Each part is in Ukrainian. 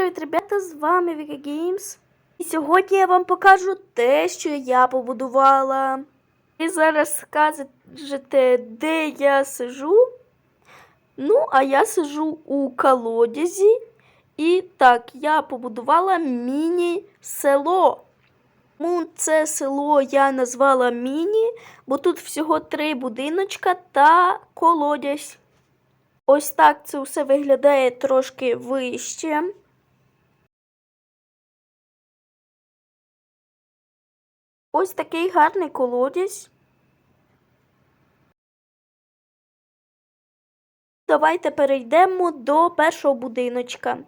привіт, ребята! З вами Віка Games. І сьогодні я вам покажу те, що я побудувала. І зараз скажете, де я сижу. Ну, а я сижу у колодязі. І так, я побудувала міні-село. Ну, це село я назвала міні, бо тут всього три будиночка та колодязь. Ось так це все виглядає трошки вище. Ось такий гарний колодязь. Давайте перейдемо до першого будиночка.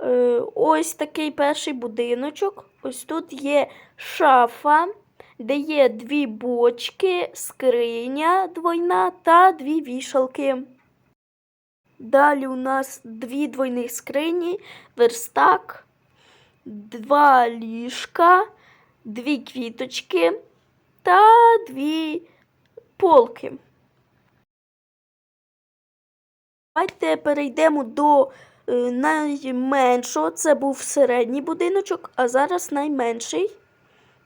Е, Ось такий перший будиночок. Ось тут є шафа, де є дві бочки, скриня двойна та дві вішалки. Далі у нас дві двойних скрині, верстак, два ліжка, дві квіточки та дві полки. Давайте перейдемо до е, найменшого. Це був середній будиночок, а зараз найменший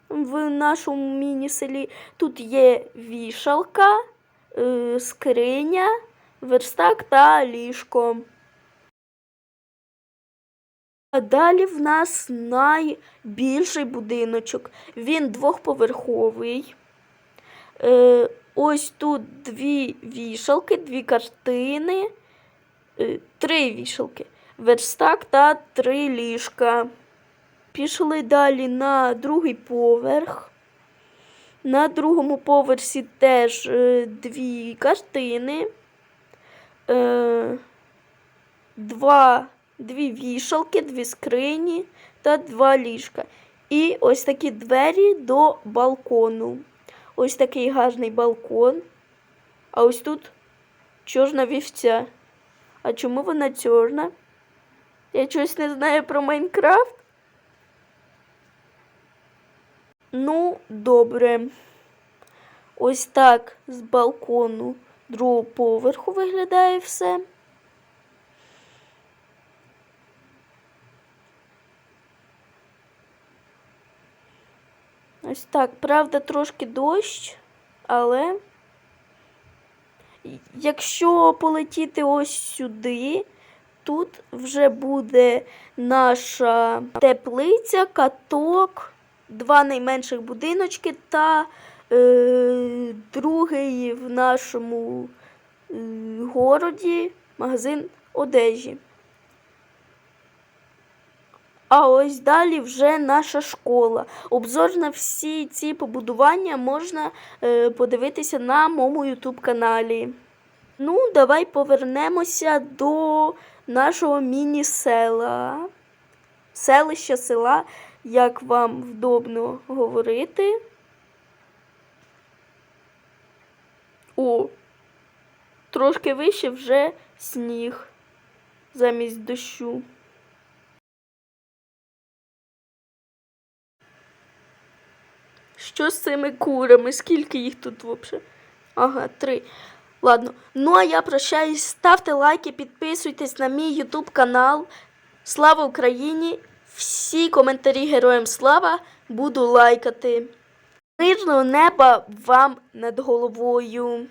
в нашому міні-селі. Тут є вішалка, е, скриня верстак та ліжко. А далі в нас найбільший будиночок. Він двохповерховий. Е, ось тут дві вішалки, дві картини, е, три вішалки, верстак та три ліжка. Пішли далі на другий поверх. На другому поверсі теж е, дві картини е, два, дві вішалки, дві скрині та два ліжка. І ось такі двері до балкону. Ось такий гарний балкон. А ось тут чорна вівця. А чому вона чорна? Я щось не знаю про Майнкрафт. Ну, добре. Ось так з балкону другого поверху виглядає все. Ось так, правда, трошки дощ, але якщо полетіти ось сюди, тут вже буде наша теплиця, каток, два найменших будиночки та е, другий в нашому е, городі магазин одежі. А ось далі вже наша школа. Обзор на всі ці побудування можна е, подивитися на моєму ютуб каналі. Ну, давай повернемося до нашого міні-села. Селища села, як вам вдобно говорити. О, трошки вище вже сніг замість дощу. Що з цими курами? Скільки їх тут взагалі? Ага, три. Ладно. Ну а я прощаюсь. Ставте лайки, підписуйтесь на мій YouTube канал. Слава Україні! Всі коментарі героям слава буду лайкати. Мирного неба вам над головою.